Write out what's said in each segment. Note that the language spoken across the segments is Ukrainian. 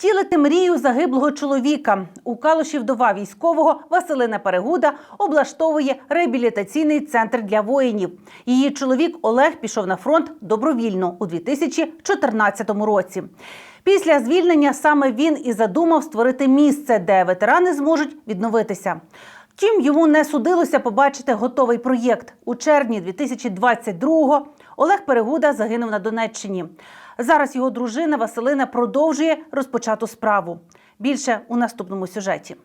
Втілити мрію загиблого чоловіка. У Калуші вдова військового Василина Перегуда облаштовує реабілітаційний центр для воїнів. Її чоловік Олег пішов на фронт добровільно у 2014 році. Після звільнення саме він і задумав створити місце, де ветерани зможуть відновитися. Втім, йому не судилося побачити готовий проєкт. У червні 2022-го Олег Перегуда загинув на Донеччині. Зараз його дружина Василина продовжує розпочату справу. Більше у наступному сюжеті.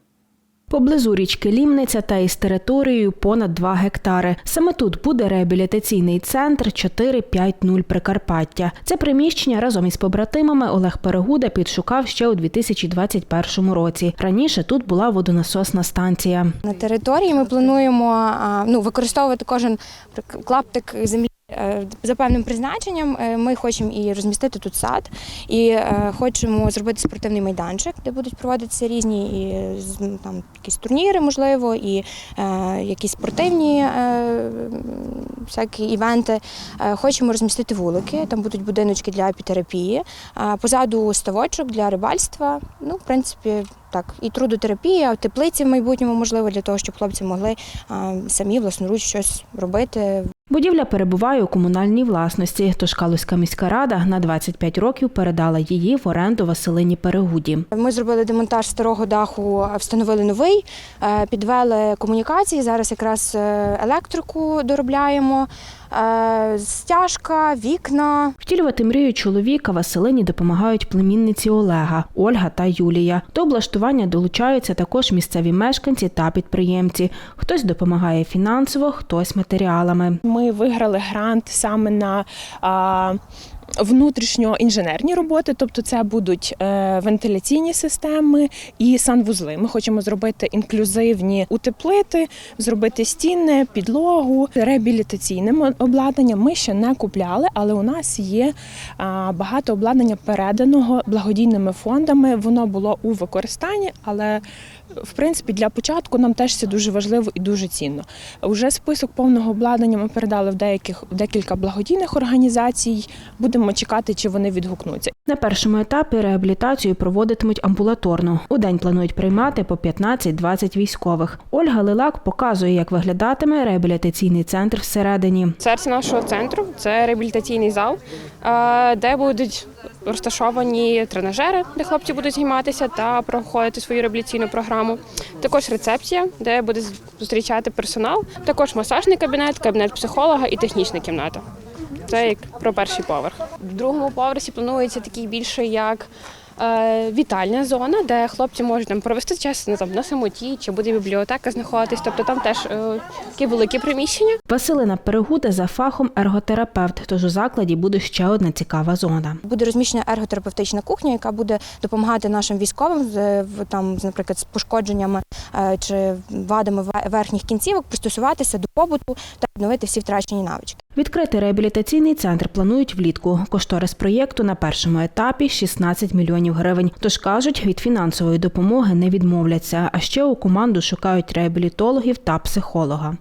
Поблизу річки Лімниця та із територією понад 2 гектари. Саме тут буде реабілітаційний центр 450 Прикарпаття. Це приміщення разом із побратимами Олег Перегуда підшукав ще у 2021 році. Раніше тут була водонасосна станція. На території ми плануємо ну, використовувати кожен клаптик землі. Е, За певним призначенням Е, ми хочемо і розмістити тут сад, і е, хочемо зробити спортивний майданчик, де будуть проводитися різні і, там якісь турніри, можливо, і е, якісь спортивні е, всякі івенти. Хочемо розмістити вулики, там будуть будиночки для епітерапії, позаду ставочок для рибальства. Ну, в принципі, так, і трудотерапія, теплиці в майбутньому можливо для того, щоб хлопці могли самі власноруч щось робити. Будівля перебуває у комунальній власності, тож Калузька міська рада на 25 років передала її в оренду Василині Перегуді. Ми зробили демонтаж старого даху, встановили новий, е, підвели комунікації. Зараз якраз е, електрику доробляємо, е, стяжка, вікна. Втілювати мрію чоловіка Василині допомагають племінниці Олега, Ольга та Юлія. До облаштування долучаються також місцеві мешканці та підприємці. Хтось допомагає фінансово, хтось матеріалами. Ми виграли грант саме на внутрішньоінженерні роботи, тобто це будуть е, вентиляційні системи і санвузли. Ми хочемо зробити інклюзивні утеплити, зробити стіни, підлогу, реабілітаційним обладнанням. Ми ще не купляли, але у нас є а, багато обладнання переданого благодійними фондами. Воно було у використанні, але в принципі для початку нам теж це дуже важливо і дуже цінно. Уже список повного обладнання ми передали в деяких в декілька благодійних організацій. Будемо чекати, чи вони відгукнуться. На першому етапі реабілітацію проводитимуть амбулаторно. У день планують приймати по 15-20 військових. Ольга Лилак показує, як виглядатиме реабілітаційний центр всередині. Серце нашого центру це реабілітаційний зал, е, де будуть розташовані тренажери, де хлопці будуть займатися та проходити свою реабілітаційну програму. Також рецепція, де буде зустрічати персонал. Також масажний кабінет, кабінет психолога і технічна кімната. Це як про перший поверх. В другому поверсі планується такий більше як. е, Вітальня зона, де хлопці можуть там провести час ну, там, на самоті, чи буде бібліотека знаходитись. Тобто там теж е, такі великі приміщення. Василина Перегуда за фахом ерготерапевт, тож у закладі буде ще одна цікава зона. Буде розміщена ерготерапевтична кухня, яка буде допомагати нашим військовим з там, наприклад, з пошкодженнями е, чи вадами верхніх кінцівок, пристосуватися до побуту та відновити всі втрачені навички. Відкрити реабілітаційний центр планують влітку. Кошторис проєкту на першому етапі 16 мільйонів гривень. Тож кажуть, від фінансової допомоги не відмовляться. А ще у команду шукають реабілітологів та психолога.